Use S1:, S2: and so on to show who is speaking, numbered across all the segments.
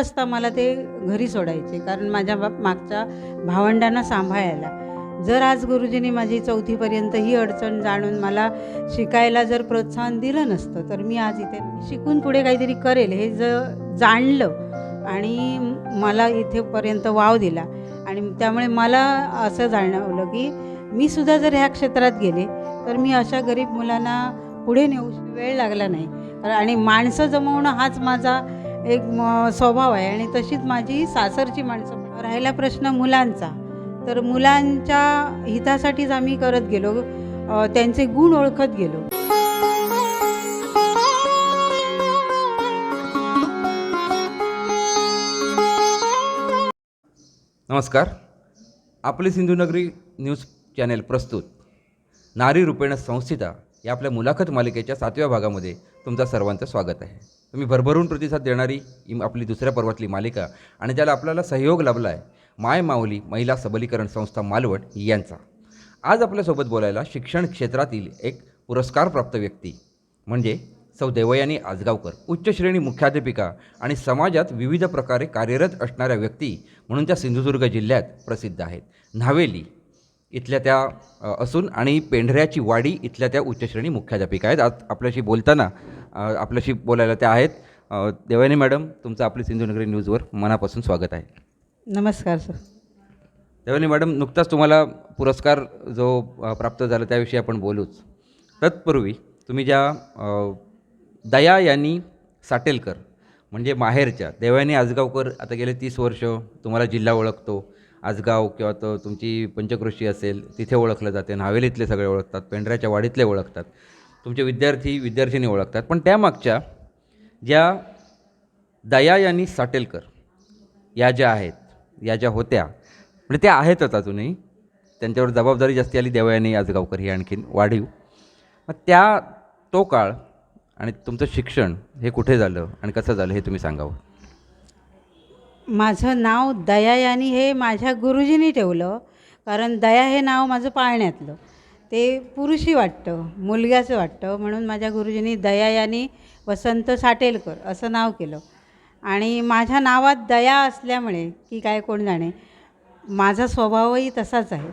S1: असता मला ते घरी सोडायचे कारण माझ्या बाप मागच्या भावंडांना सांभाळायला. जर आज गुरुजींनी माझी चौथीपर्यंत ही अडचण जाणून मला शिकायला जर प्रोत्साहन दिलं नसतं तर मी आज इथे शिकून पुढे काहीतरी करेल हे ज जाणलं आणि मला इथेपर्यंत वाव दिला. आणि त्यामुळे मला असं जाणवलं की मी सुद्धा जर ह्या क्षेत्रात गेले तर मी अशा गरीब मुलांना पुढे नेऊ वेळ लागला नाही. आणि माणसं जमवणं हाच माझा एक स्वभाव आहे. आणि तशीच माझी सासरची माणसं राहिला प्रश्न मुलांचा. तर मुलांच्या हितासाठीच आम्ही करत गेलो. त्यांचे गुण ओळखत गेलो.
S2: नमस्कार. आपली सिंधुनगरी न्यूज चॅनेल प्रस्तुत. नारी रूपेण संस्थिता या आपल्या मुलाखत मालिकेच्या सातव्या भागामध्ये तुमचं सर्वांचं स्वागत आहे. तुम्ही भरभरून प्रतिसाद देणारी आपली दुसऱ्या पर्वातली मालिका आणि ज्याला आपल्याला सहयोग लाभला आहे माय माऊली महिला सबलीकरण संस्था मालवण यांचा. आज आपल्यासोबत बोलायला शिक्षण क्षेत्रातील एक पुरस्कारप्राप्त व्यक्ती म्हणजे सौ देवयानी आजगावकर उच्च श्रेणी मुख्याध्यापिका आणि समाजात विविध प्रकारे कार्यरत असणाऱ्या व्यक्ती म्हणून त्या सिंधुदुर्ग जिल्ह्यात प्रसिद्ध आहेत. न्हावेली इथल्या त्या असून आणि पेंढऱ्याची वाडी इथल्या त्या उच्च श्रेणी मुख्याध्यापिका आहेत. आज आपल्याशी बोलताना आपल्याशी बोलायला त्या आहेत. अ, देवयानी मॅडम तुमचं आपली सिंधुनगरी न्यूजवर मनापासून स्वागत आहे.
S1: नमस्कार सर.
S2: देवयानी मॅडम नुकताच तुम्हाला पुरस्कार जो प्राप्त झाला त्याविषयी आपण बोलूच. तत्पूर्वी तुम्ही ज्या दया यांनी साटेलकर म्हणजे माहेरच्या देवयानी आजगावकर आता गेले तीस वर्ष तुम्हाला जिल्हा ओळखतो. आजगाव किंवा तो तुमची पंचकृषी असेल तिथे ओळखलं जाते. नावेलीतले सगळे ओळखतात पेंढऱ्याच्या वाडीतले ओळखतात. तुमचे विद्यार्थी विद्यार्थिनी ओळखतात. पण त्यामागच्या ज्या दया यांनी साटेलकर या ज्या आहेत या ज्या होत्या म्हणजे त्या आहेतच अजूनही. त्यांच्यावर जबाबदारी जास्ती आली देवयानी आजगावकर ही आणखीन वाढीव. मग त्या तो काळ आणि तुमचं शिक्षण हे कुठे झालं आणि कसं झालं हे तुम्ही सांगावं?
S1: माझं नाव दया यानी हे माझ्या गुरुजींनी ठेवलं कारण दया हे नाव माझं पाळण्यातलं. ते पुरुषी वाटतं मुलग्याचं वाटतं. म्हणून माझ्या गुरुजींनी दयायानी वसंत साटेलकर असं नाव केलं. आणि माझ्या नावात दया असल्यामुळे की काय कोण जाणे माझा स्वभावही तसाच आहे.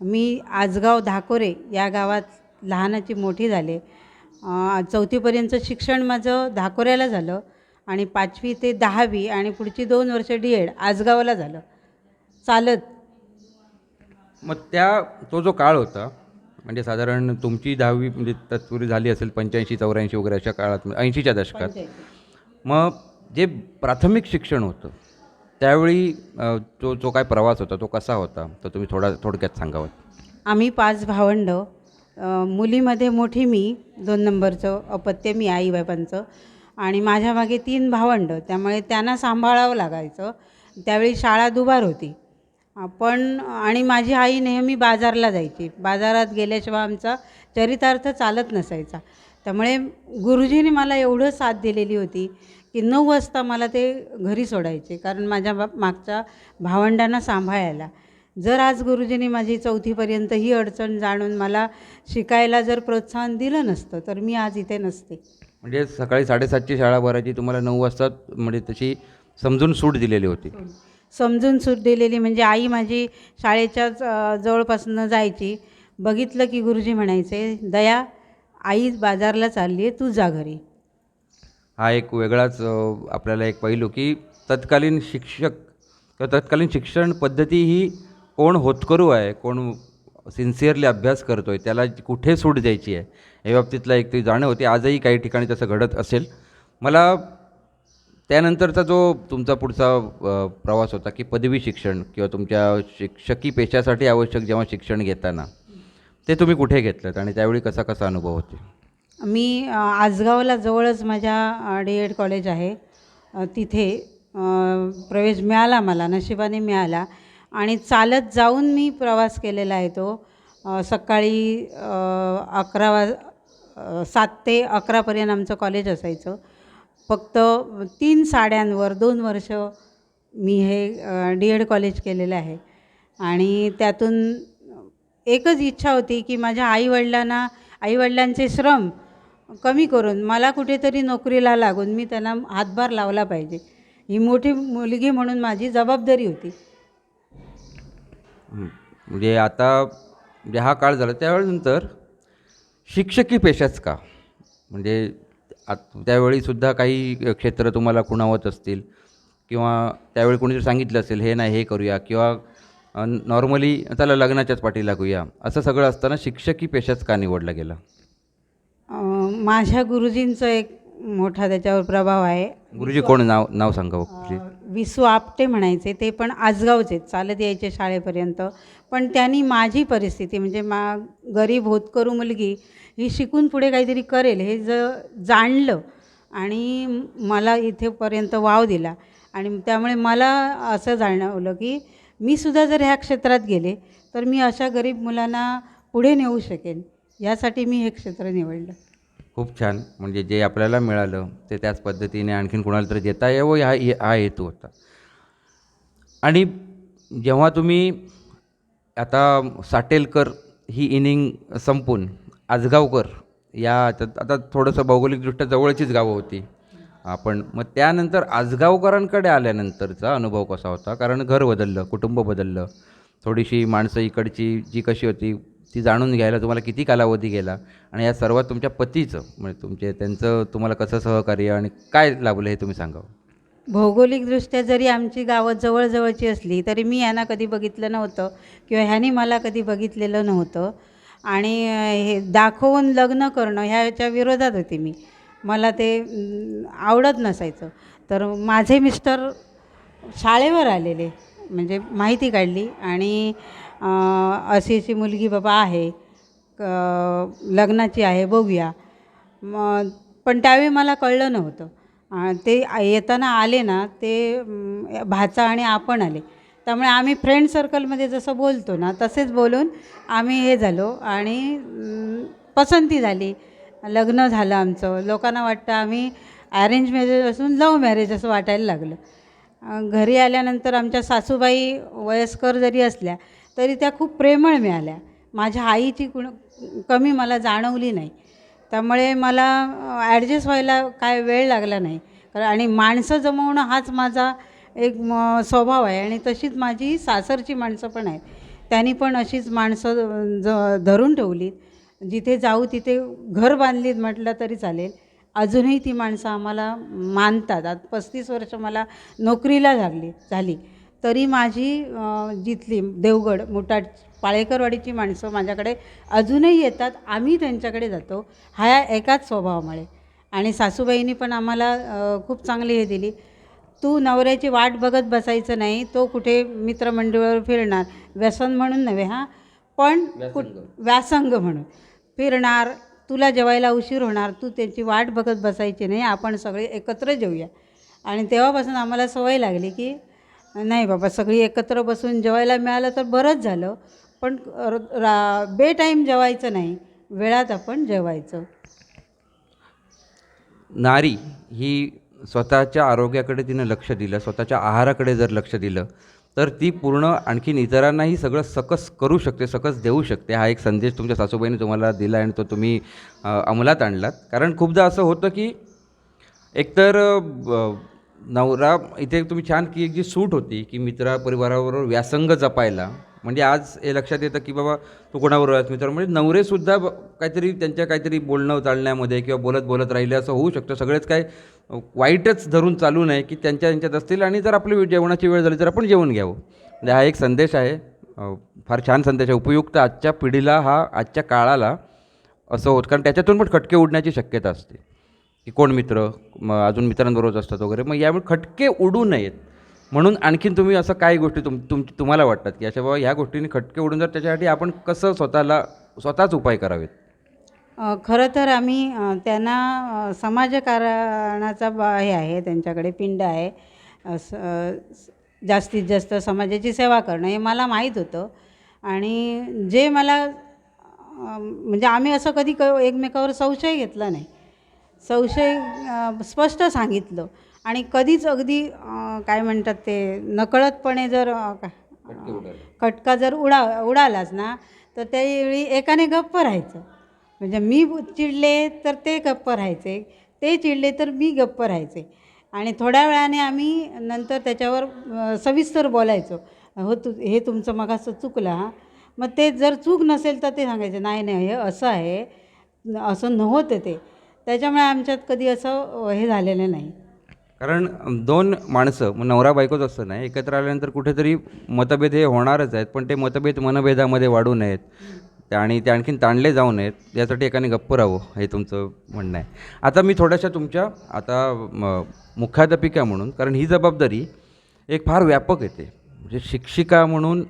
S1: मी आजगाव धाकोरे या गावात लहानाची मोठी झाले. चौथीपर्यंतचं शिक्षण माझं धाकोऱ्याला झालं आणि पाचवी ते दहावी आणि पुढची दोन वर्ष डी एड आजगावला झालं. चालत.
S2: मग त्या तो जो काळ होता म्हणजे साधारण तुमची दहावी म्हणजे तत्पूर्वी झाली असेल पंच्याऐंशी चौऱ्याऐंशी वगैरे अशा काळात ऐंशीच्या दशकात. मग जे प्राथमिक शिक्षण होतं त्यावेळी तो जो काय प्रवास होता? तो कसा होता? तर तुम्ही थोडा थोडक्यात सांगावं.
S1: आम्ही पाच भावंड मुलीमध्ये मोठी मी दोन नंबरचं अपत्य मी आईबाबांचं आणि माझ्या मागे तीन भावंड त्यामुळे त्यांना सांभाळावं लागायचं. त्यावेळी शाळा दुबार होती. पण आणि माझी आई नेहमी बाजारला जायची. बाजारात गेल्याशिवाय आमचा चरितार्थ चालत नसायचा. त्यामुळे गुरुजींनी मला एवढं साथ दिलेली होती की नऊ वाजता मला ते घरी सोडायचे कारण माझ्या बाप मागच्या भावंडांना सांभाळायला. जर आज गुरुजींनी माझी चौथीपर्यंत ही अडचण जाणून मला शिकायला जर प्रोत्साहन दिलं नसतं तर मी आज इथे नसते.
S2: म्हणजे सकाळी साडेसातची शाळा भरायची तुम्हाला नऊ वाजता म्हणजे तशी समजून सूट दिलेली होती.
S1: समजून सूट दिलेली म्हणजे आई माझी शाळेच्याच जवळपासून जायची. बघितलं की गुरुजी म्हणायचे दया आई बाजारला चालली आहे तू जा घरी.
S2: हा एक वेगळाच आपल्याला एक पैलू की तत्कालीन शिक्षक किंवा तत्कालीन शिक्षण पद्धती ही कोण होतकरू आहे कोण सिन्सिअरली अभ्यास करतो आहे त्याला कुठे सूट द्यायची आहे या बाबतीतला एक ती जाणीव होती. आजही काही ठिकाणी तसं घडत असेल. मला त्यानंतरचा जो तुमचा पुढचा प्रवास होता की पदवी शिक्षण किंवा तुमच्या शिक्षकी पेशासाठी आवश्यक जेव्हा शिक्षण घेताना ते तुम्ही कुठे घेतलं आणि त्यावेळी कसा कसा अनुभव होते?
S1: मी आजगावला जवळच माझ्या डी एड कॉलेज आहे. तिथे प्रवेश मिळाला मला नशिबाने मिळाला. आणि चालत जाऊन मी प्रवास केलेला आहे तो सकाळी अकरा वाज सात ते अकरापर्यंत आमचं कॉलेज असायचं. फक्त तीन साड्यांवर दोन वर्ष मी हे डी एड कॉलेज केलेलं आहे. आणि त्यातून एकच इच्छा होती की माझ्या आईवडिलांना आईवडिलांचे श्रम कमी करून मला कुठेतरी नोकरीला लागून मी त्यांना हातभार लावला पाहिजे. ही मोठी मुलगी म्हणून माझी जबाबदारी होती.
S2: म्हणजे आता म्हणजे हा काळ झाला त्यावेळेनंतर शिक्षकी पेशाच का? म्हणजे आत त्यावेळीसुद्धा काही क्षेत्र तुम्हाला खुणावत असतील किंवा त्यावेळी कोणीतरी सांगितलं असेल हे नाही हे करूया किंवा नॉर्मली त्याला लग्नाच्याच पाठी लागूया असं सगळं असताना शिक्षकी पेशाच का निवडला गेला?
S1: माझ्या गुरुजींचं एक मोठा त्याच्यावर प्रभाव आहे.
S2: गुरुजी कोण? नाव नाव सांगा हो,
S1: विसू आपटे म्हणायचे ते पण आजगावचे चालत यायचे शाळेपर्यंत. पण त्यांनी माझी परिस्थिती म्हणजे मा गरीब होतकरू मुलगी ही शिकून पुढे काहीतरी करेल हे ज जाणलं आणि मला इथेपर्यंत वाव दिला. आणि त्यामुळे मला असं जाणवलं की मी सुद्धा जर ह्या क्षेत्रात गेले तर मी अशा गरीब मुलांना पुढे नेऊ शकेन. यासाठी मी हे क्षेत्र निवडलं.
S2: खूप छान. म्हणजे जे आपल्याला मिळालं ते त्याच पद्धतीने आणखीन कोणाला तरी देता यावं हा हा हेतू होता. आणि जेव्हा तुम्ही आता साटेलकर ही इनिंग संपून आजगावकर या आता आता थोडंसं भौगोलिकदृष्ट्या जवळचीच गावं होती. आपण मग त्यानंतर आजगावकरांकडे आल्यानंतरचा अनुभव कसा होता? कारण घर बदललं कुटुंब बदललं. थोडीशी माणसं इकडची जी कशी होती ती जाणून घ्यायला तुम्हाला किती कालावधी गेला? आणि या सर्वात तुमच्या पतीचं म्हणजे तुमचे त्यांचं तुम्हाला कसं सहकार्य आणि काय लाभलं हे तुम्ही सांगावं?
S1: भौगोलिकदृष्ट्या जरी आमची गावं जवळजवळची असली तरी मी यांना कधी बघितलं नव्हतं किंवा ह्याने मला कधी बघितलेलं नव्हतं. आणि हे दाखवून लग्न करणं ह्याच्या विरोधात होते मी. मला ते आवडत नसायचं. तर माझे मिस्टर शाळेवर आलेले म्हणजे माहिती काढली आणि अशी अशी मुलगी बाबा आहे लग्नाची आहे बघूया. मग पण त्यावेळी मला कळलं नव्हतं. ते येताना आले ना ते भाचा आणि आपण आले. त्यामुळे आम्ही फ्रेंड सर्कलमध्ये जसं बोलतो ना तसेच बोलून आम्ही हे झालो आणि पसंती झाली. लग्न झालं आमचं. लोकांना वाटतं आम्ही अरेंज मॅरेज असून लव्ह मॅरेज असं वाटायला लागलं. घरी आल्यानंतर आमच्या सासूबाई वयस्कर जरी असल्या तरी त्या खूप प्रेमळ मिळाल्या. माझ्या आईची कुण कमी मला जाणवली नाही. त्यामुळे मला ॲडजस्ट व्हायला काय वेळ लागला नाही. कारण आणि माणसं जमवणं हाच माझा एक म स्वभाव आहे. आणि तशीच माझी सासरची माणसं पण आहेत. त्यांनी पण अशीच माणसं ज धरून ठेवलीत. जिथे जाऊ तिथे घर बांधलीत म्हटलं तरी चालेल. अजूनही ती माणसं आम्हाला मानतात. आज पस्तीस वर्ष मला नोकरीला लागली झाली. तरी माझी जिथली देवगड मुटाड पाळेकरवाडीची माणसं माझ्याकडे अजूनही येतात. आम्ही त्यांच्याकडे जातो. हा एकाच स्वभावामुळे. आणि सासूबाईंनी पण आम्हाला खूप चांगली हे दिली. तू नवऱ्याची वाट बघत बसायचं नाही तो कुठे मित्रमंडळावर फिरणार? व्यसन म्हणून नव्हे हां? पण कुठ व्यासंग म्हणून. फिरणार तुला जेवायला उशीर होणार तू त्याची वाट बघत बसायची नाही आपण सगळे एकत्र जेऊया. आणि तेव्हापासून आम्हाला सवय लागली की नाही बाबा सगळी एकत्र बसून जेवायला मिळालं तर बरंच झालं पण रा बे टाईम जेवायचं नाही वेळात आपण जेवायचं.
S2: नारी ही स्वतःच्या आरोग्याकडे तिनं लक्ष दिलं स्वतःच्या आहाराकडे जर लक्ष दिलं तर ती पूर्ण आणखीन इतरांनाही सगळं सकस करू शकते सकस देऊ शकते. हा एक संदेश तुमच्या सासूबाईने तुम्हाला दिला आणि तो तुम्ही अंमलात आणलात. कारण खूपदा असं होतं की एकतर नवरा इथे तुम्ही छान की एक जी सूट होती की मित्रा परिवाराबरोबर व्यासंग जपायला म्हणजे आज हे लक्षात येतं की बाबा तू कोणाबरोबर आहेस मित्र म्हणजे नवरेसुद्धा काहीतरी त्यांच्या काहीतरी बोलणं चालण्यामध्ये किंवा बोलत बोलत राहिले असं होऊ शकतं. सगळेच काय वाईटच धरून चालू नये की त्यांच्या त्यांच्यात असतील आणि जर आपली जेवणाची वेळ झाली तर आपण जेवण घ्यावं. म्हणजे हा एक संदेश आहे. फार छान संदेश आहे. उपयुक्त आजच्या पिढीला हा आजच्या काळाला असं होत. कारण त्याच्यातून पण खटके उडण्याची शक्यता असते. की कोण मित्र मग अजून मित्रांबरोबर असतात वगैरे. मग यामुळे खटके उडू नयेत. म्हणून आणखीन तुम्ही असं काही गोष्टी तुम तुम तुम्हाला वाटतात की अशा बाबा ह्या गोष्टींनी खटके उडून जर त्याच्यासाठी आपण कसं स्वतःला स्वतःच उपाय करावेत?
S1: खरं तर आम्ही त्यांना समाजकारणाचा बा हे आहे त्यांच्याकडे पिंड आहे. स- जास्तीत जास्त समाजाची सेवा करणं हे मला माहीत होतं. आणि जे मला म्हणजे आम्ही असं कधी क एकमेकावर संशय घेतला नाही. संशय स्पष्ट सांगितलं. आणि कधीच अगदी काय म्हणतात ते नकळतपणे जर खटका जर उडा उडालाच ना तर त्यावेळी एकाने गप्प राहायचं. म्हणजे मी चिडले तर ते गप्प राहायचे ते चिडले तर मी गप्प राहायचे. आणि थोड्या वेळाने आम्ही नंतर त्याच्यावर सविस्तर बोलायचो. हो तू हे तुमचं मगाचं चुकलं हां. मग ते जर चूक नसेल तर ते सांगायचे नाही नाही हे असं आहे असं नव्हतं ते. त्याच्यामुळे आमच्यात कधी असं हे झालेलं नाही.
S2: कारण दोन माणसं मग नवरा बायकोच असतं नाही एकत्र आल्यानंतर कुठेतरी मतभेद हे होणारच आहेत पण ते मतभेद मनभेदामध्ये वाढू नयेत. आणि ते आणखीन ताणले जाऊ नयेत यासाठी एकाने गप्प राहावं हे तुमचं म्हणणं आहे. आता मी थोड्याशा तुमच्या आता मुख्याध्यापिका म्हणून कारण ही जबाबदारी एक फार व्यापक येते. म्हणजे शिक्षिका म्हणून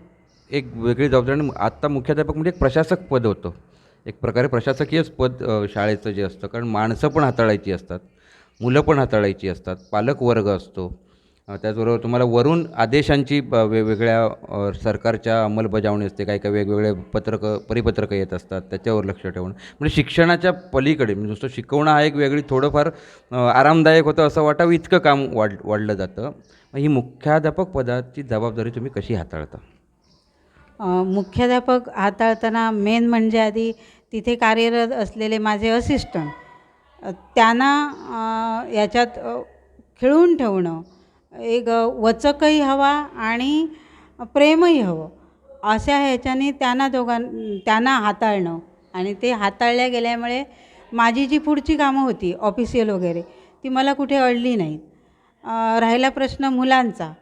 S2: एक वेगळी जबाबदारी आणि आत्ता मुख्याध्यापक म्हणजे एक प्रशासक पद होतं. एक प्रकारे प्रशासकीयच पद शाळेचं जे असतं कारण माणसं पण हाताळायची असतात मुलं पण हाताळायची असतात पालक वर्ग असतो. त्याचबरोबर तुम्हाला वरून आदेशांची वेगवेगळ्या सरकारच्या अंमलबजावणी असते काही काही वेगवेगळे पत्रकं परिपत्रकं येत असतात त्याच्यावर लक्ष ठेवणं म्हणजे शिक्षणाच्या पलीकडे म्हणजे नुसतं शिकवणं हा एक वेगळी थोडंफार आरामदायक होतं असं वाटावं इतकं काम वाढ वाढलं जातं. मग ही मुख्याध्यापक पदाची जबाबदारी तुम्ही कशी हाताळता?
S1: मुख्याध्यापक हाताळताना मेन म्हणजे आधी तिथे कार्यरत असलेले माझे असिस्टंट त्यांना याच्यात खिळवून ठेवणं एक वचकही हवा आणि प्रेमही हवं अशा ह्याच्याने त्यांना दोघां त्यांना हाताळणं आणि ते हाताळल्या गेल्यामुळे माझी जी पुढची कामं होती ऑफिशियल वगैरे ती मला कुठे अडली नाहीत. राहिला प्रश्न मुलांचा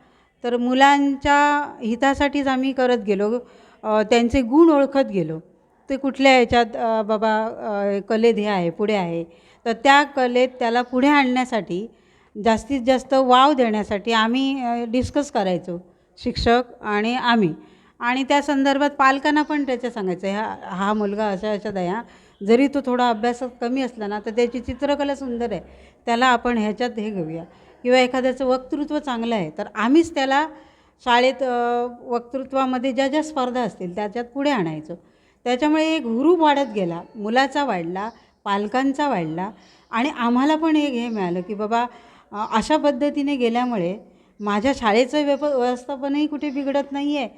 S1: तर मुलांच्या हितासाठीच आम्ही करत गेलो. त्यांचे गुण ओळखत गेलो. ते कुठल्या ह्याच्यात बाबा कलेत हे आहे पुढे आहे. तर त्या कलेत त्याला पुढे आणण्यासाठी जास्तीत जास्त वाव देण्यासाठी आम्ही डिस्कस करायचो शिक्षक आणि आम्ही. आणि त्या संदर्भात पालकांना पण त्याच्या सांगायचं ह्या हा मुलगा अशा अशा दया. जरी तो थोडा अभ्यासात कमी असला ना तर त्याची चित्रकला सुंदर आहे. त्याला आपण ह्याच्यात हे घेऊया. किंवा एखाद्याचं वक्तृत्व चांगलं आहे तर आम्हीच त्याला शाळेत वक्तृत्वामध्ये ज्या ज्या स्पर्धा असतील त्याच्यात पुढे आणायचो. त्याच्यामुळे एक हुरूप वाढत गेला मुलाचा वाढला पालकांचा वाढला आणि आम्हाला पण एक हे मिळालं की बाबा अशा पद्धतीने गेल्यामुळे माझ्या शाळेचं व्यप व्यवस्थापनही कुठे बिघडत नाही आहे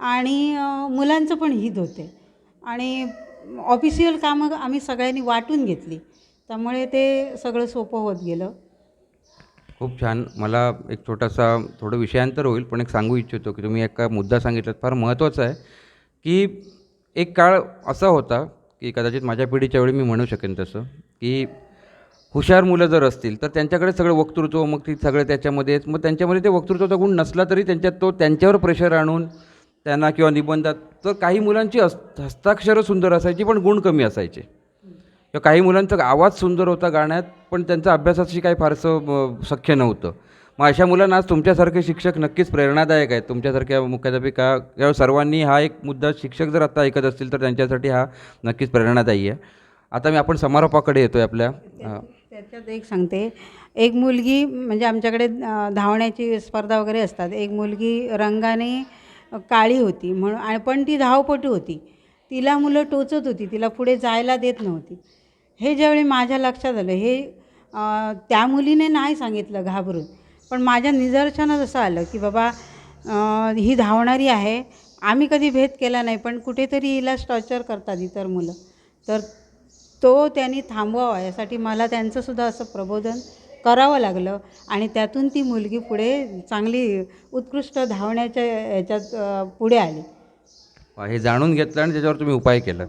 S1: आणि मुलांचं पण हित होते. आणि ऑफिशियल कामं आम्ही सगळ्यांनी वाटून घेतली. त्यामुळे ते सगळं सोपं होत गेलं.
S2: खूप छान. मला एक छोटासा थोडं विषयांतर होईल पण एक सांगू इच्छितो की तुम्ही एका मुद्दा सांगितलात फार महत्त्वाचा आहे की एक काळ असा होता की कदाचित माझ्या पिढीच्या वेळी मी म्हणू शकेन तसं की हुशार मुलं जर असतील तर त्यांच्याकडे सगळं वक्तृत्व मग ती सगळं त्याच्यामध्ये मग त्यांच्यामध्ये ते वक्तृत्वाचा गुण नसला तरी त्यांच्यात तो त्यांच्यावर प्रेशर आणून त्यांना किंवा निबंधात तर काही मुलांची हस्ताक्षरं सुंदर असायची पण गुण कमी असायचे. किंवा काही मुलांचा आवाज सुंदर होता गाण्यात पण त्यांचं अभ्यासाशी काही फारसं शक्य सख्य नव्हतं. मग अशा मुलांना आज तुमच्यासारखे शिक्षक नक्कीच प्रेरणादायक आहेत. तुमच्यासारख्या मुख्याध्यापिका किंवा सर्वांनी हा एक मुद्दा शिक्षक जर आता ऐकत असतील तर त्यांच्यासाठी हा नक्कीच प्रेरणादायी आहे. आता मी आपण समारोपाकडे येतो आहे आपल्या
S1: त्याच्यात एक सांगते. एक मुलगी म्हणजे आमच्याकडे धावण्याची स्पर्धा वगैरे असतात. एक मुलगी रंगाने काळी होती म्हणून आणि पण ती धावपटू होती. तिला मुलं टोचत होती. तिला पुढे जायला देत नव्हती. हे ज्यावेळी माझ्या लक्षात आलं हे त्या मुलीने नाही सांगितलं घाबरून. पण माझ्या निदर्शनात असं आलं की बाबा ही धावणारी आहे आम्ही कधी भेद केला नाही पण कुठेतरी हिला टॉर्चर करतात इतर मुलं. तर तो त्यांनी थांबवावा यासाठी मला त्यांचंसुद्धा असं प्रबोधन करावं लागलं आणि त्यातून ती मुलगी पुढे चांगली उत्कृष्ट धावण्याच्या याच्यात पुढे आली.
S2: हे जाणून घेतलं आणि त्याच्यावर तुम्ही उपाय केला.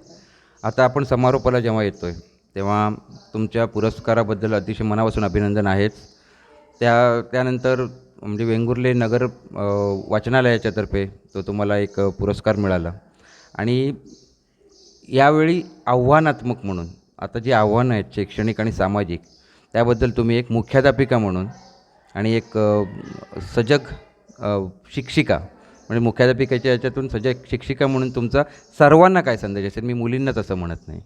S2: आता आपण समारोपाला जेव्हा येतो आहे तेव्हा तुमच्या पुरस्काराबद्दल अतिशय मनापासून अभिनंदन आहेच. त्या त्यानंतर म्हणजे वेंगुर्ले नगर वाचनालयाच्यातर्फे तो तुम्हाला एक पुरस्कार मिळाला. आणि यावेळी आव्हानात्मक म्हणून आता जी आव्हानं आहेत शैक्षणिक आणि सामाजिक त्याबद्दल तुम्ही एक मुख्याध्यापिका म्हणून आणि एक सजग शिक्षिका म्हणजे मुख्याध्यापिकेच्या याच्यातून सजग शिक्षिका म्हणून तुमचा सर्वांना काय संदेश असेल? मी मुलींनाच असं म्हणत नाही.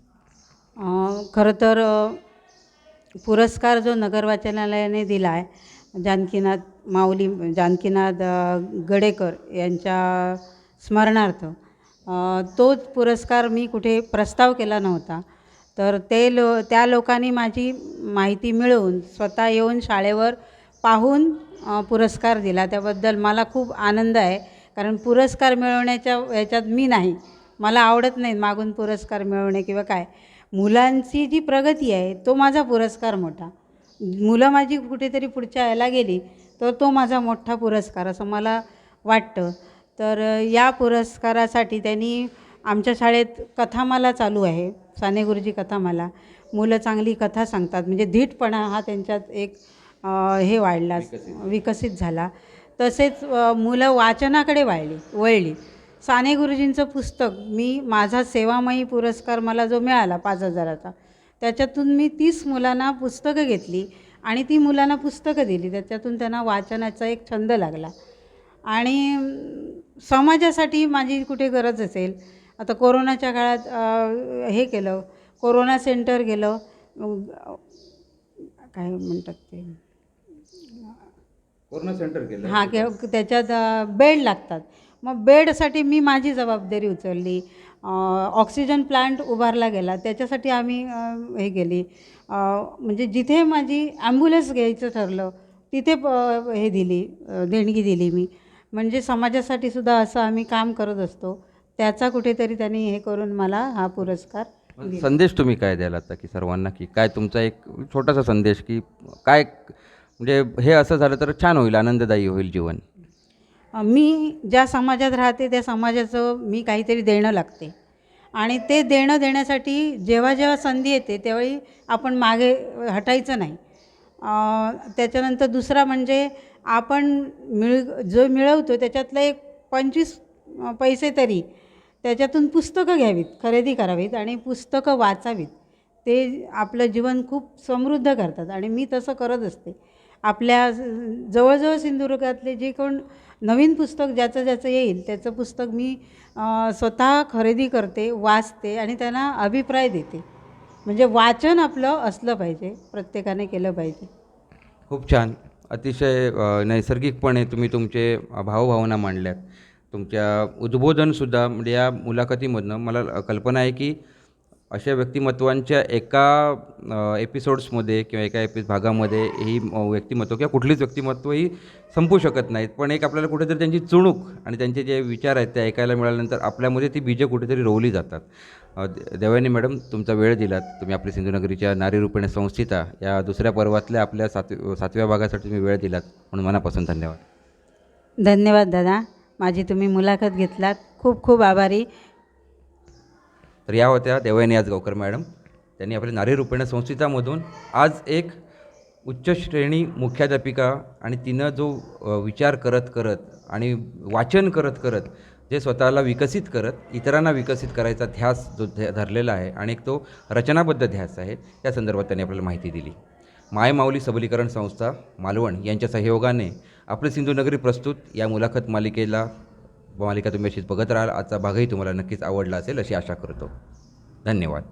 S1: खरं तर पुरस्कार जो नगर वाचनालयाने दिला आहे जानकीनाथ माऊली जानकीनाथ गडेकर यांच्या स्मरणार्थ तोच पुरस्कार मी कुठे प्रस्ताव केला नव्हता. तर ते लो त्या लोकांनी माझी माहिती मिळवून स्वतः येऊन शाळेवर पाहून पुरस्कार दिला. त्याबद्दल मला खूप आनंद आहे. कारण पुरस्कार मिळवण्याच्या याच्यात मी नाही. मला आवडत नाही मागून पुरस्कार मिळवणे किंवा काय. मुलांची जी प्रगती आहे तो माझा पुरस्कार मोठा. मुलं माझी कुठेतरी पुढच्या याला गेली तर तो माझा मोठा पुरस्कार असं मला वाटतं. तर या पुरस्कारासाठी त्यांनी आमच्या शाळेत कथामाला चालू आहे साने गुरुजी कथामाला. मुलं चांगली कथा सांगतात म्हणजे धीटपणा हा त्यांच्यात एक हे वाढला विकसित. झाला. तसेच मुलं वाचनाकडे वाळली वळली. साने गुरुजींचं पुस्तक मी माझा सेवामयी पुरस्कार मला जो मिळाला पाच हजाराचा त्याच्यातून मी तीस मुलांना पुस्तकं घेतली आणि ती मुलांना पुस्तकं दिली. त्याच्यातून त्यांना वाचनाचा एक छंद लागला. आणि समाजासाठी माझी कुठे गरज असेल? आता कोरोनाच्या काळात हे केलं कोरोना सेंटर गेलं काय म्हणतात ते?
S2: कोरोना सेंटर केलं
S1: हां के त्याच्यात बेड लागतात. मग बेडसाठी मी माझी जबाबदारी उचलली. ऑक्सिजन प्लांट उभारला गेला. त्याच्यासाठी आम्ही हे गेली म्हणजे जिथे माझी ॲम्ब्युलन्स घ्यायचं ठरलं तिथे हे दिली देणगी दिली मी. म्हणजे समाजासाठी सुद्धा असं आम्ही काम करत असतो. त्याचा कुठेतरी त्यांनी हे करून मला हा पुरस्कार.
S2: संदेश तुम्ही काय द्याल आता की सर्वांना की काय तुमचा एक छोटासा संदेश की काय म्हणजे हे असं झालं तर छान होईल आनंददायी होईल जीवन.
S1: मी ज्या समाजात राहते त्या समाजाचं मी काहीतरी देणं लागते. आणि ते देणं देण्यासाठी जेव्हा जेव्हा संधी येते त्यावेळी आपण मागे हटायचं नाही. त्याच्यानंतर दुसरा म्हणजे आपण मिळ जो मिळवतो त्याच्यातलं एक पंचवीस पैसे तरी त्याच्यातून पुस्तकं घ्यावीत खरेदी करावीत आणि पुस्तकं वाचावीत. ते आपलं जीवन खूप समृद्ध करतात आणि मी तसं करत असते. आपल्या जवळजवळ सिंधुदुर्गातले जे कोण नवीन पुस्तक ज्याचं ज्याचं येईल त्याचं पुस्तक मी स्वतः खरेदी करते वाचते आणि त्यांना अभिप्राय देते. म्हणजे वाचन आपलं असलं पाहिजे प्रत्येकाने केलं पाहिजे.
S2: खूप छान. अतिशय नैसर्गिकपणे तुम्ही तुमचे भावभावना मांडल्यात. तुमच्या उद्बोधनसुद्धा म्हणजे या मुलाखतीमधनं मला कल्पना आहे की अशा व्यक्तिमत्वांच्या एका एपिसोड्समध्ये किंवा एका एपि भागामध्ये ही व्यक्तिमत्व किंवा कुठलीच व्यक्तिमत्व ही संपू शकत नाहीत. पण एक आपल्याला कुठेतरी त्यांची चुणूक आणि त्यांचे जे विचार आहेत ते ऐकायला मिळाल्यानंतर आपल्यामध्ये ती बीजं कुठेतरी रोवली जातात. देवानी मॅडम तुमचा वेळ दिलात. तुम्ही आपली सिंधुनगरीच्या नारी रूपेण संस्थिता या दुसऱ्या पर्वातल्या आपल्या सातव्या सातव्या भागासाठी तुम्ही वेळ दिलात. म्हणून मनापासून धन्यवाद.
S1: धन्यवाद दादा. माझी तुम्ही मुलाखत घेतलात. खूप खूप आभारी.
S2: तर या होत्या देवयानी आजगावकर मॅडम. त्यांनी आपल्या नारी रूपेण संस्थितामधून आज एक उच्च श्रेणी मुख्याध्यापिका आणि तिनं जो विचार करत करत आणि वाचन करत करत जे स्वतःला विकसित करत इतरांना विकसित करायचा ध्यास जो ध- धरलेला आहे आणि एक तो रचनाबद्ध ध्यास आहे त्या संदर्भात त्यांनी आपल्याला माहिती दिली. मायमाऊली सबलीकरण संस्था मालवण यांच्या सहयोगाने आपले सिंधुनगरी प्रस्तुत या मुलाखत मालिकेला मालिका तुम्ही अशीच बघत राहाल. आजचा भागही तुम्हाला नक्कीच आवडला असेल अशी आशा करतो. धन्यवाद.